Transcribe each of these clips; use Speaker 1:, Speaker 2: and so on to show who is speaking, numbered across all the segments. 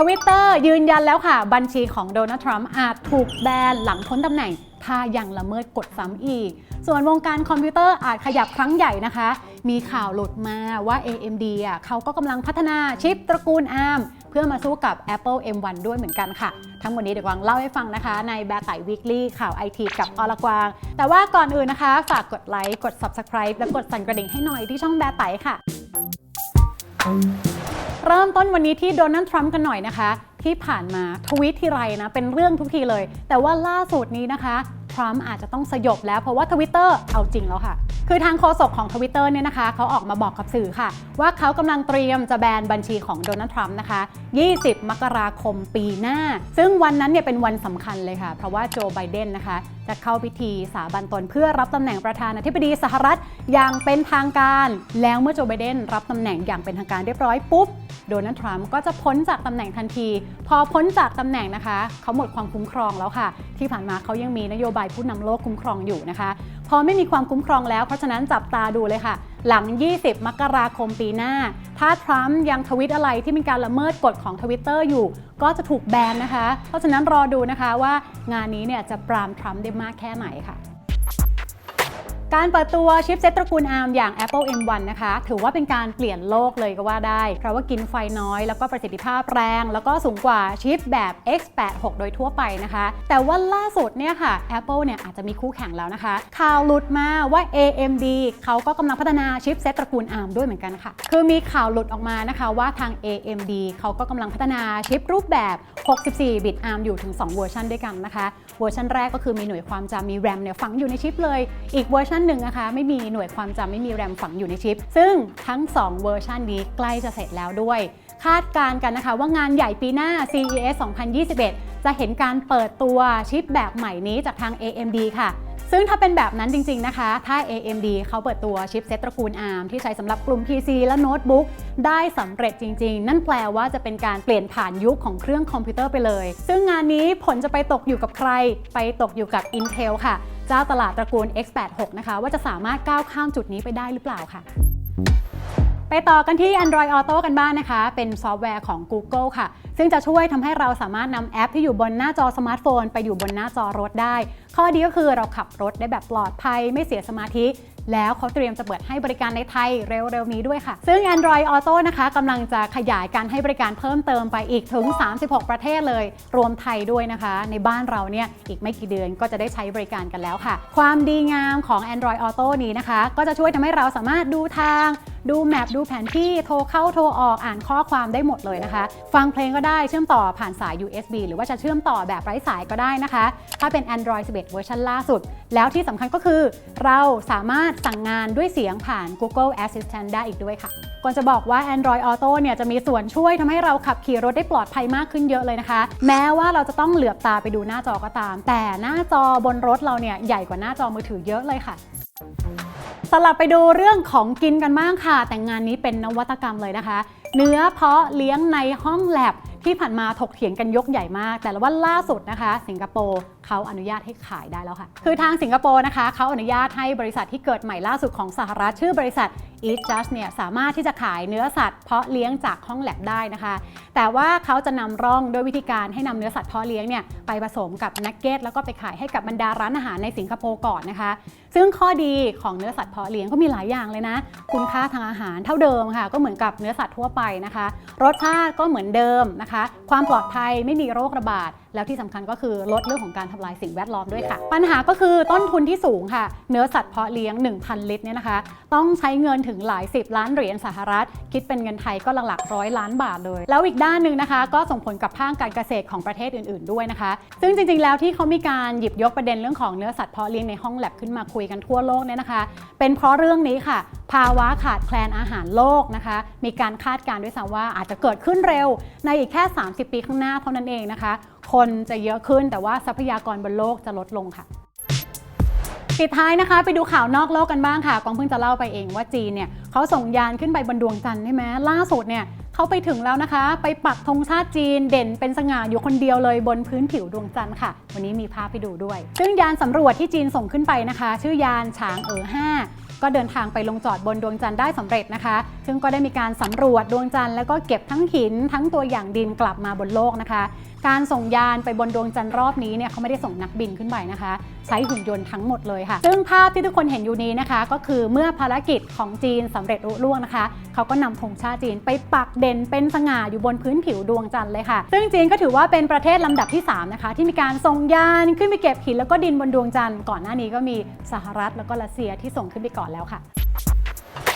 Speaker 1: ทวิตเตอร์ยืนยันแล้วค่ะ บัญชีของโดนัลด์ทรัมป์อาจถูกแบนหลังพ้นตำแหน่ง ถ้ายังละเมิดกฎซ้ำอีก ส่วนวงการคอมพิวเตอร์อาจขยับครั้งใหญ่นะคะ มีข่าวหลุดมาว่า AMD อะเขาก็กำลังพัฒนาชิปตระกูล ARM เพื่อมาสู้กับ Apple M1 ด้วยเหมือนกันค่ะ ทั้งหมดนี้เดี๋ยวกวางเล่าให้ฟังนะคะ ในแบร์ไต่วีคลี่ข่าวไอทีกับออลกวาง แต่ว่าก่อนอื่นนะคะ ฝากกดไลค์กด Subscribe และกดสั่นกระดิ่งให้หน่อยที่ช่องแบร์ไต่ค่ะ เริ่มต้นวันนี้ที่โดนัลด์ทรัมป์กันหน่อยนะคะ ที่ผ่านมาทวีตทีไรนะ เป็นเรื่องทุกทีเลย แต่ว่าล่าสุดนี้นะคะ ทรัมป์อาจจะต้องสยบแล้วเพราะว่าทวิตเตอร์เอาจริงแล้วค่ะ คือทางโฆษกของทวิตเตอร์เนี่ยนะคะเขาออกมาบอกกับสื่อค่ะ ว่าเขากำลังเตรียมจะแบนบัญชีของโดนัลด์ทรัมป์นะคะ 20 มกราคมปีหน้า ซึ่งวันนั้นเนี่ยเป็นวันสำคัญเลยค่ะ เพราะว่าโจไบเดนนะคะจะเข้าพิธีสาบันตนเพื่อรับตำแหน่งประธานาธิบดีสหรัฐอย่างเป็นทางการ แล้วเมื่อโจไบเดนรับตำแหน่งอย่างเป็นทางการเรียบร้อยปุ๊บโดนัลด์ทรัมป์ก็จะพ้นจากตำแหน่งทันที พอพ้นจากตำแหน่งนะคะ เขาหมดความคุ้มครองแล้วค่ะ ที่ผ่านมาเขายังมีนโยบายผู้นำโลกคุ้มครองอยู่นะคะ พอไม่มีความคุ้มครองแล้ว เพราะฉะนั้นจับตาดูเลยค่ะ หลัง 20 มกราคมปีหน้า ถ้าทรัมป์ยังทวิตอะไรที่เป็นการละเมิดกฎของทวิตเตอร์อยู่ ก็จะถูกแบนนะคะ เพราะฉะนั้นรอดูนะคะว่างานนี้เนี่ยจะปรามทรัมป์ได้มากแค่ไหนค่ะ การเปิดตัวชิปเซ็ตตระกูล ARM อย่าง Apple M1 นะคะ ถือว่าเป็นการเปลี่ยนโลกเลยก็ว่าได้ เพราะว่ากินไฟน้อย แล้วก็ประสิทธิภาพแรง แล้วก็สูงกว่าชิปแบบ x86 โดยทั่วไปนะคะ แต่ว่าล่าสุดเนี่ยค่ะ Apple เนี่ยอาจจะมีคู่แข่งแล้วนะคะ ข่าวหลุดมาว่า AMD เขาก็กำลังพัฒนาชิปเซ็ตตระกูล ARM ด้วยเหมือนกันค่ะ คือมีข่าวหลุดออกมานะคะว่าทาง AMD เขาก็กำลังพัฒนาชิปรูปแบบ 64 บิต ARM อยู่ถึง 2 เวอร์ชันด้วยกันนะคะ เวอร์ชันแรกก็คือมีหน่วยความจำมี RAM เนี่ยฝังอยู่ในชิปเลย อีกเวอร์ชันหนึ่งนะคะไม่มีหน่วยความจำไม่มี RAM ฝังอยู่ในชิป ซึ่งทั้ง 2 เวอร์ชันนี้ใกล้จะเสร็จแล้วด้วย คาดการณ์กันนะคะว่างานใหญ่ปีหน้า CES 2021 จะเห็นการเปิดตัวชิปแบบใหม่นี้จากทาง AMD ค่ะซึ่งถ้าเป็นแบบนั้นจริง ๆ นะคะ ถ้า AMD เขาเปิดตัวชิปเซ็ตตระกูล ARM ที่ใช้สำหรับกลุ่ม PC และโน้ตบุ๊กได้สำเร็จจริง ๆ นั่นแปลว่าจะเป็นการเปลี่ยนผ่านยุคของเครื่องคอมพิวเตอร์ไปเลย ซึ่งงานนี้ผลจะไปตกอยู่กับใคร ไปตกอยู่กับ Intel ค่ะ เจ้าตลาดตระกูล x86 นะคะ ว่าจะสามารถก้าวข้ามจุดนี้ไปได้หรือเปล่าค่ะ ไปต่อกันที่ Android Auto กันบ้างนนะคะ เป็นซอฟต์แวร์ของ Google ค่ะ ซึ่งจะช่วยทำให้เราสามารถนำแอปที่อยู่บนหน้าจอสมาร์ทโฟน ไปอยู่บนหน้าจอรถได้ ข้อดีก็คือเราขับรถได้แบบปลอดภัย ไม่เสียสมาธิ แล้วเขาเตรียมจะเปิดให้บริการในไทยเร็วๆนี้ด้วยค่ะ ซึ่ง Android Auto นะคะกำลังจะขยายการให้บริการเพิ่มเติมไปอีกถึง 36 ประเทศเลย รวมไทยด้วยนะคะ ในบ้านเราเนี่ยอีกไม่กี่เดือนก็จะได้ใช้บริการกันแล้วค่ะ ความดีงามของ Android Auto นี้นะคะ ก็จะช่วยทำให้เราสามารถดูทาง ดูแมปดูแผนที่โทรเข้าโทรออกอ่านข้อความได้หมดเลยนะคะ ฟังเพลงก็ได้เชื่อมต่อผ่านสาย USB หรือว่าจะเชื่อมต่อแบบไร้สายก็ได้นะคะ ถ้าเป็น Android 11 เวอร์ชันล่าสุด แล้วที่สำคัญก็คือ เราสามารถสั่งงานด้วยเสียงผ่าน Google Assistant ได้อีกด้วยค่ะก่อนจะบอกว่า Android Auto เนี่ยจะมีส่วนช่วยทำให้เราขับขี่รถได้ปลอดภัยมากขึ้นเยอะเลยนะคะ แม้ว่าเราจะต้องเหลือบตาไปดูหน้าจอก็ตาม แต่หน้าจอบนรถเราเนี่ยใหญ่กว่าหน้าจอมือถือเยอะเลยค่ะ สลับไปดูเรื่องของกินกันบ้างค่ะ แต่งานนี้เป็นนวัตกรรมเลยนะคะ เนื้อเพาะเลี้ยงในห้องแลบที่ผ่านมาถกเถียงกันยกใหญ่มาก แต่ละว่าล่าสุดนะคะ สิงคโปร์เขาอนุญาตให้ขายได้แล้วค่ะ คือทางสิงคโปร์นะคะเขาอนุญาตให้บริษัทที่เกิดใหม่ล่าสุดของสหรัฐชื่อบริษัท Eat Just เนี่ยสามารถที่จะขายเนื้อสัตว์เพาะเลี้ยงจากห้องแลบได้นะคะ แต่ว่าเขาจะนำร่องโดยวิธีการให้นำเนื้อสัตว์เพาะเลี้ยงเนี่ยไปผสมกับนักเก็ตแล้วก็ไปขายให้กับบรรดาร้านอาหารในสิงคโปร์ก่อนนะคะ ซึ่งข้อดีของเนื้อสัตว์เพาะเลี้ยงก็มีหลายอย่างเลยนะ คุณค่าทางอาหารเท่าเดิมค่ะ ก็เหมือนกับเนื้อสัตว์ทั่วไปนะคะ รสชาติก็เหมือนเดิมนะคะ ความปลอดภัยไม่มีโรคระบาด แล้วที่สำคัญก็คือลดเรื่องของการทำลายสิ่งแวดล้อมด้วยค่ะ ปัญหาก็คือต้นทุนที่สูงค่ะ เนื้อสัตว์เพาะเลี้ยง 1,000 ลิตรเนี่ยนะคะ ต้องใช้เงินถึงหลาย 10 ล้านเหรียญสหรัฐ คิดเป็นเงินไทยก็หลักๆร้อยล้านบาทเลย แล้วอีกด้านหนึ่งนะคะ ก็ส่งผลกับภาคการเกษตรของประเทศอื่น ๆด้วยนะคะ ซึ่งจริงๆ แล้วที่เขามีการหยิบยกประเด็นเรื่องของเนื้อสัตว์เพาะเลี้ยงในห้องแลบขึ้นมาคุยกันทั่วโลกเนี่ยนะคะ เป็นเพราะเรื่องนี้ค่ะ ภาวะขาดแคลนอาหารโลกนะคะ มีการคาดการณ์ด้วยซ้ำว่าอาจจะเกิดขึ้นเร็วในอีกแค่ 30 ปีข้างหน้าเท่านั้นเองนะคะ คนจะเยอะขึ้นแต่ว่าทรัพยากรบนโลกจะลดลงค่ะปิดท้ายนะคะไปดูข่าวนอกโลกกันบ้างค่ะกองเพิ่งจะเล่าไปเองว่าจีนเนี่ยเขาส่งยานขึ้นไปบนดวงจันทร์ใช่ไหมล่าสุดเนี่ยเขาไปถึงแล้วนะคะ ไปปักธงชาติจีนเด่นเป็นสง่าอยู่คนเดียวเลยบนพื้นผิวดวงจันทร์ค่ะ วันนี้มีภาพให้ดูด้วย ซึ่งยานสำรวจที่จีนส่งขึ้นไปนะคะ ชื่อยานฉางเอ๋อ5ก็เดินทางไปลงจอดบนดวงจันทร์ได้สำเร็จนะคะ ซึ่งก็ได้มีการสำรวจดวงจันทร์แล้วก็เก็บทั้งหินทั้งตัวอย่างดินกลับมาบนโลกนะคะ การส่งยานไปบนดวงจันทร์รอบนี้เนี่ยเขาไม่ได้ส่งนักบินขึ้นไปนะคะ ใช้หุ่นยนต์ทั้งหมดเลยค่ะ ซึ่งภาพที่ทุกคนเห็นอยู่นี้นะคะ ก็คือเมื่อภารกิจของจีนสำเร็จรุ่ล่วงนะคะ เขาก็นำธงชาติจีนไปปักเด่นเป็นสง่าอยู่บนพื้นผิวดวงจันทร์เลยค่ะ ซึ่งจีนก็ถือว่าเป็นประเทศลำดับที่ 3 นะคะ ที่มีการส่งยานขึ้นไปเก็บหินแล้วก็ดินบนดวงจันทร์ก่อนหน้านี้ก็มีสหรัฐแล้วก็รัสเซียที่ส่งขึ้นไปก่อนแล้วค่ะ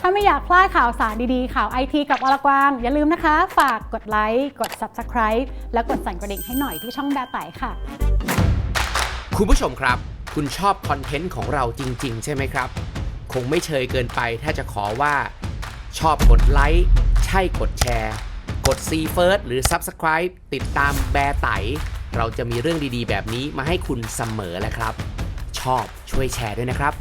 Speaker 1: ถ้าไม่อยากพลาดข่าวสารดีๆ ข่าวไอทีกับอลกวาง อย่าลืมนะคะ ฝากกดไลค์ กด Subscribe และกดสั่นกระดิ่งให้หน่อยที่ช่องแบร์ไตค่ะ
Speaker 2: คุณผู้ชมครับ คุณชอบคอนเทนต์ของเราจริง ๆ ใช่ไหมครับ คงไม่เชยเกินไปถ้าจะขอว่า ชอบกดไลค์ ใช่กดแชร์ กด See First หรือ Subscribe ติดตามแบร์ไตเราจะมีเรื่องดีๆ แบบนี้มาให้คุณเสมอแหละครับ ชอบช่วยแชร์ด้วยนะครับ